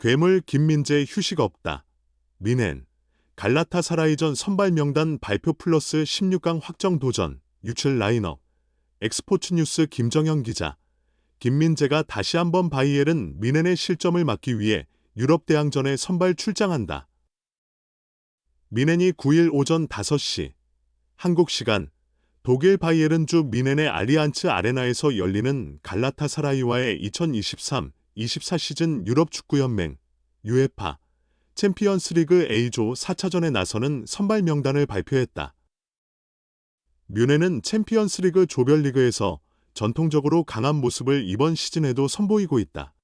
괴물 김민재 휴식 없다. 미넨 갈라타사라이전 선발 명단 발표 플러스 16강 확정 도전 유출 라인업 엑스포츠 뉴스 김정현 기자 김민재가 다시 한번 바이엘은 미넨의 실점을 막기 위해 유럽 대항전에 선발 출장한다. 미넨이 9일 오전 5시 한국 시간 독일 바이에른 주 미넨의 알리안츠 아레나에서 열리는 갈라타사라이와의 2023-24 시즌 유럽 축구연맹 UEFA 챔피언스리그 A조 4차전에 나서는 선발 명단을 발표했다. 뮌헨은 챔피언스리그 조별리그에서 전통적으로 강한 모습을 이번 시즌에도 선보이고 있다.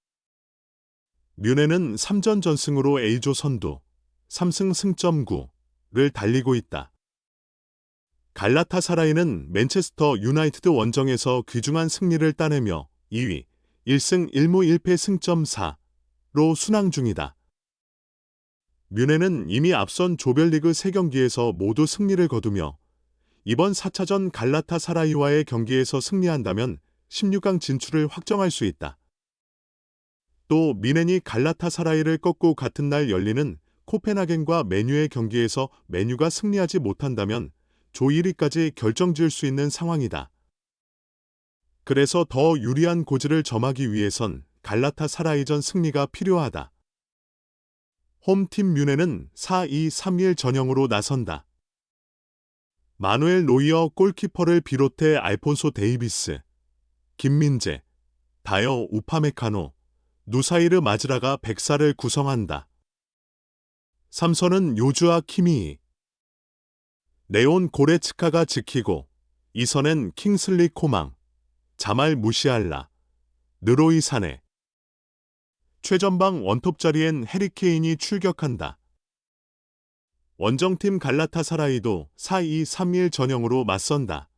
뮌헨은 3전 전승으로 A조 선두 3승 승점 9를 달리고 있다. 갈라타사라이는 맨체스터 유나이티드 원정에서 귀중한 승리를 따내며 2위 1승 1무 1패 승점 4로 순항 중이다. 뮌헨은 이미 앞선 조별리그 3경기에서 모두 승리를 거두며 이번 4차전 갈라타사라이와의 경기에서 승리한다면 16강 진출을 확정할 수 있다. 또 미넨이 갈라타사라이를 꺾고 같은 날 열리는 코펜하겐과 메뉴의 경기에서 메뉴가 승리하지 못한다면 조 1위까지 결정지을 수 있는 상황이다. 그래서 더 유리한 고지를 점하기 위해선 갈라타 사라이전 승리가 필요하다. 홈팀 뮌헨은 4-2-3-1 전형으로 나선다. 마누엘 노이어 골키퍼를 비롯해 알폰소 데이비스, 김민재, 다여 우파메카노, 누사이르 마즈라가 백사를 구성한다. 삼선은 요주아 키미이, 네온 고레츠카가 지키고 이선엔 킹슬리 코망, 자말 무시알라, 느로이 사네. 최전방 원톱 자리엔 해리케인이 출격한다. 원정팀 갈라타사라이도 4-2-3-1 전형으로 맞선다.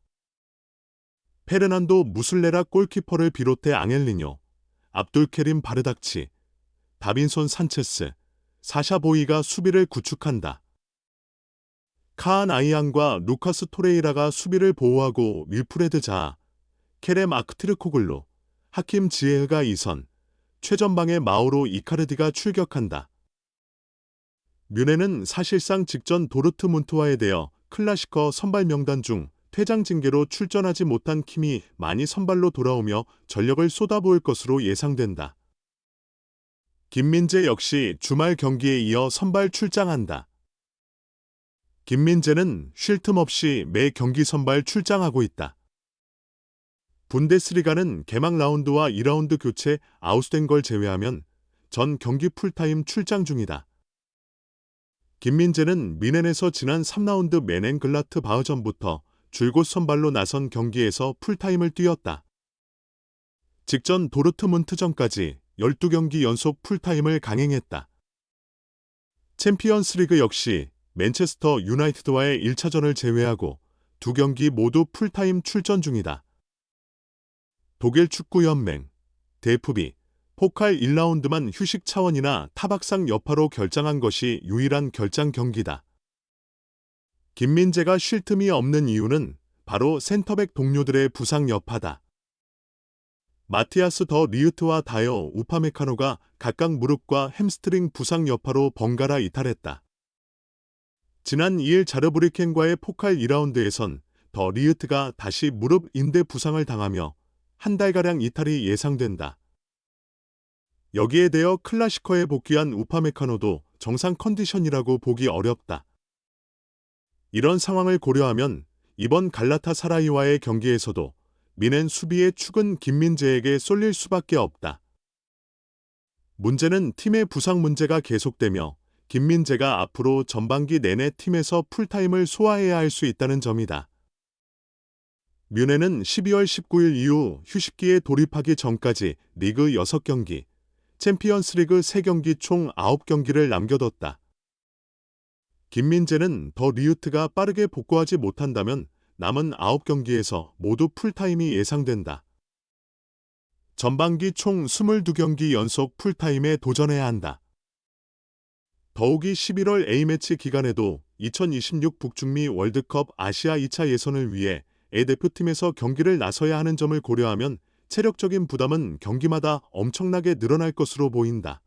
페르난도 무슬레라 골키퍼를 비롯해 앙헬리뇨, 압둘케림 바르닥치, 다빈손 산체스, 사샤보이가 수비를 구축한다. 카안 아이안과 루카스 토레이라가 수비를 보호하고 윌프레드 자아, 케렘 아크트르코글로, 하킴 지에흐가 이선, 최전방에 마우로 이카르디가 출격한다. 뮌헨은 사실상 직전 도르트문트와에 대어 클라시커 선발 명단 중 퇴장 징계로 출전하지 못한 킴이 많이 선발로 돌아오며 전력을 쏟아부을 것으로 예상된다. 김민재 역시 주말 경기에 이어 선발 출장한다. 김민재는 쉴 틈 없이 매 경기 선발 출장하고 있다. 분데스리가는 개막 라운드와 2라운드 교체 아웃된 걸 제외하면 전 경기 풀타임 출장 중이다. 김민재는 미넨에서 지난 3라운드 메넨글라트 바흐전부터 줄곧 선발로 나선 경기에서 풀타임을 뛰었다. 직전 도르트문트전까지 12경기 연속 풀타임을 강행했다. 챔피언스리그 역시 맨체스터 유나이티드와의 1차전을 제외하고 두 경기 모두 풀타임 출전 중이다. 독일 축구연맹, 대프비, 포칼 1라운드만 휴식 차원이나 타박상 여파로 결장한 것이 유일한 결장 경기다. 김민재가 쉴 틈이 없는 이유는 바로 센터백 동료들의 부상 여파다. 마티아스 더 리우트와 다여 우파메카노가 각각 무릎과 햄스트링 부상 여파로 번갈아 이탈했다. 지난 2일 자르브리켄과의 포칼 2라운드에선 더 리우트가 다시 무릎 인대 부상을 당하며 한 달가량 이탈이 예상된다. 여기에 대어 클라시커에 복귀한 우파메카노도 정상 컨디션이라고 보기 어렵다. 이런 상황을 고려하면 이번 갈라타 사라이와의 경기에서도 미넨 수비의 축은 김민재에게 쏠릴 수밖에 없다. 문제는 팀의 부상 문제가 계속되며 김민재가 앞으로 전반기 내내 팀에서 풀타임을 소화해야 할 수 있다는 점이다. 뮌헨은 12월 19일 이후 휴식기에 돌입하기 전까지 리그 6경기, 챔피언스리그 3경기 총 9경기를 남겨뒀다. 김민재는 더 리우트가 빠르게 복구하지 못한다면 남은 9경기에서 모두 풀타임이 예상된다. 전반기 총 22경기 연속 풀타임에 도전해야 한다. 더욱이 11월 A매치 기간에도 2026 북중미 월드컵 아시아 2차 예선을 위해 A 대표팀에서 경기를 나서야 하는 점을 고려하면 체력적인 부담은 경기마다 엄청나게 늘어날 것으로 보인다.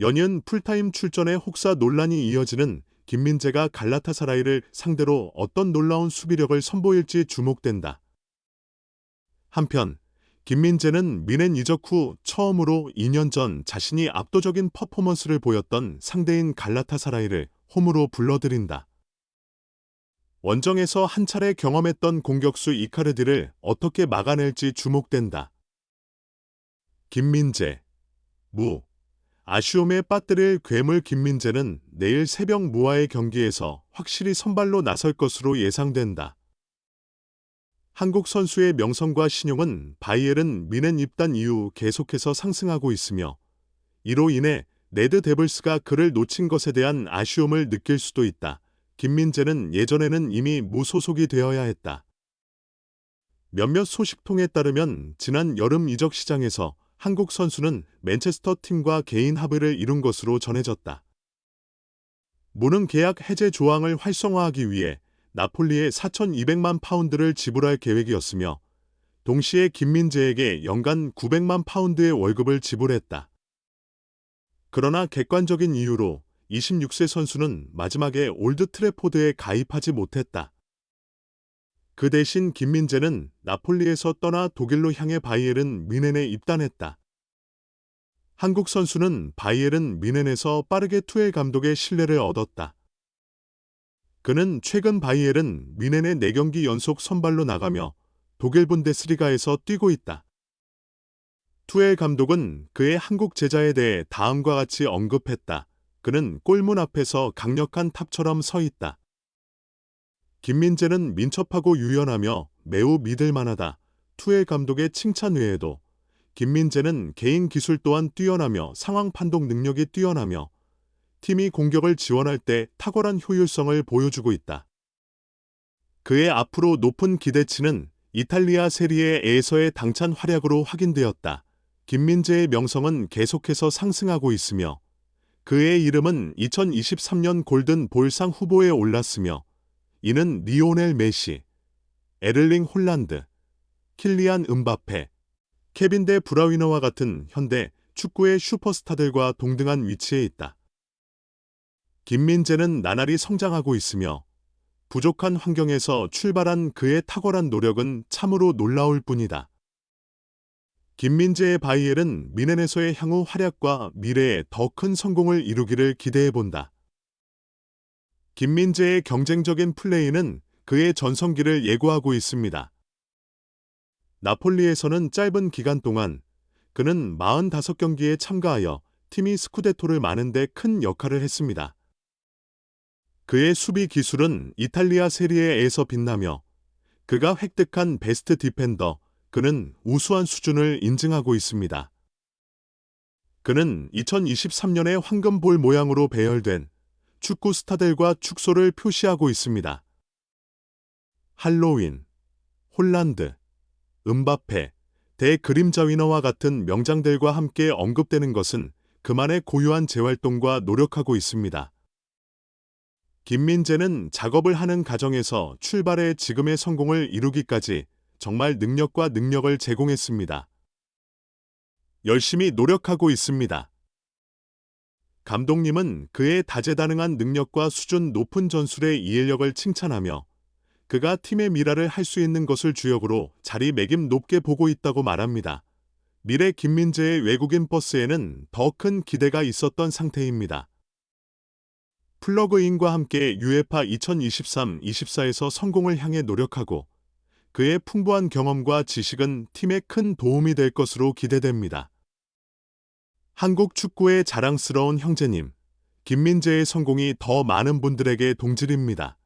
연이은 풀타임 출전에 혹사 논란이 이어지는 김민재가 갈라타사라이를 상대로 어떤 놀라운 수비력을 선보일지 주목된다. 한편 김민재는 미넨 이적 후 처음으로 2년 전 자신이 압도적인 퍼포먼스를 보였던 상대인 갈라타사라이를 홈으로 불러들인다. 원정에서 한 차례 경험했던 공격수 이카르디를 어떻게 막아낼지 주목된다. 김민재, 무, 아쉬움에 빠뜨릴 괴물 김민재는 내일 새벽 무아의 경기에서 확실히 선발로 나설 것으로 예상된다. 한국 선수의 명성과 신용은 바이엘은 미넨 입단 이후 계속해서 상승하고 있으며 이로 인해 레드 데블스가 그를 놓친 것에 대한 아쉬움을 느낄 수도 있다. 김민재는 예전에는 이미 무소속이 되어야 했다. 몇몇 소식통에 따르면 지난 여름 이적 시장에서 한국 선수는 맨체스터 팀과 개인 합의를 이룬 것으로 전해졌다. 무능 계약 해제 조항을 활성화하기 위해 나폴리에 4,200만 파운드를 지불할 계획이었으며 동시에 김민재에게 연간 900만 파운드의 월급을 지불했다. 그러나 객관적인 이유로 26세 선수는 마지막에 올드 트래포드에 가입하지 못했다. 그 대신 김민재는 나폴리에서 떠나 독일로 향해 바이엘은 미넨에 입단했다. 한국 선수는 바이엘은 미넨에서 빠르게 투엘 감독의 신뢰를 얻었다. 그는 최근 바이엘은 미넨의 4경기 연속 선발로 나가며 독일 분데스리가에서 뛰고 있다. 투엘 감독은 그의 한국 제자에 대해 다음과 같이 언급했다. 그는 골문 앞에서 강력한 탑처럼 서 있다. 김민재는 민첩하고 유연하며 매우 믿을 만하다. 투엘 감독의 칭찬 외에도 김민재는 개인 기술 또한 뛰어나며 상황 판독 능력이 뛰어나며 팀이 공격을 지원할 때 탁월한 효율성을 보여주고 있다. 그의 앞으로 높은 기대치는 이탈리아 세리에에서의 당찬 활약으로 확인되었다. 김민재의 명성은 계속해서 상승하고 있으며 그의 이름은 2023년 골든 볼상 후보에 올랐으며 이는 리오넬 메시, 에를링 홀란드, 킬리안 음바페, 케빈 데 브라위너와 같은 현대 축구의 슈퍼스타들과 동등한 위치에 있다. 김민재는 나날이 성장하고 있으며 부족한 환경에서 출발한 그의 탁월한 노력은 참으로 놀라울 뿐이다. 김민재의 바이엘은 미넨에서의 향후 활약과 미래에 더 큰 성공을 이루기를 기대해 본다. 김민재의 경쟁적인 플레이는 그의 전성기를 예고하고 있습니다. 나폴리에서는 짧은 기간 동안 그는 45경기에 참가하여 팀이 스쿠데토를 마는데 큰 역할을 했습니다. 그의 수비 기술은 이탈리아 세리에에서 빛나며 그가 획득한 베스트 디펜더, 그는 우수한 수준을 인증하고 있습니다. 그는 2023년에 황금볼 모양으로 배열된 축구 스타들과 축소를 표시하고 있습니다. 할로윈, 홀란드, 음바페, 대그림자 위너와 같은 명장들과 함께 언급되는 것은 그만의 고유한 재활동과 노력하고 있습니다. 김민재는 작업을 하는 과정에서 출발해 지금의 성공을 이루기까지 정말 능력과 능력을 제공했습니다. 열심히 노력하고 있습니다. 감독님은 그의 다재다능한 능력과 수준 높은 전술의 이해력을 칭찬하며 그가 팀의 미라를 할 수 있는 것을 주역으로 자리매김 높게 보고 있다고 말합니다. 미래 김민재의 외국인 버스에는 더 큰 기대가 있었던 상태입니다. 플러그인과 함께 UEFA 2023-24에서 성공을 향해 노력하고 그의 풍부한 경험과 지식은 팀에 큰 도움이 될 것으로 기대됩니다. 한국 축구의 자랑스러운 형제님, 김민재의 성공이 더 많은 분들에게 동질입니다.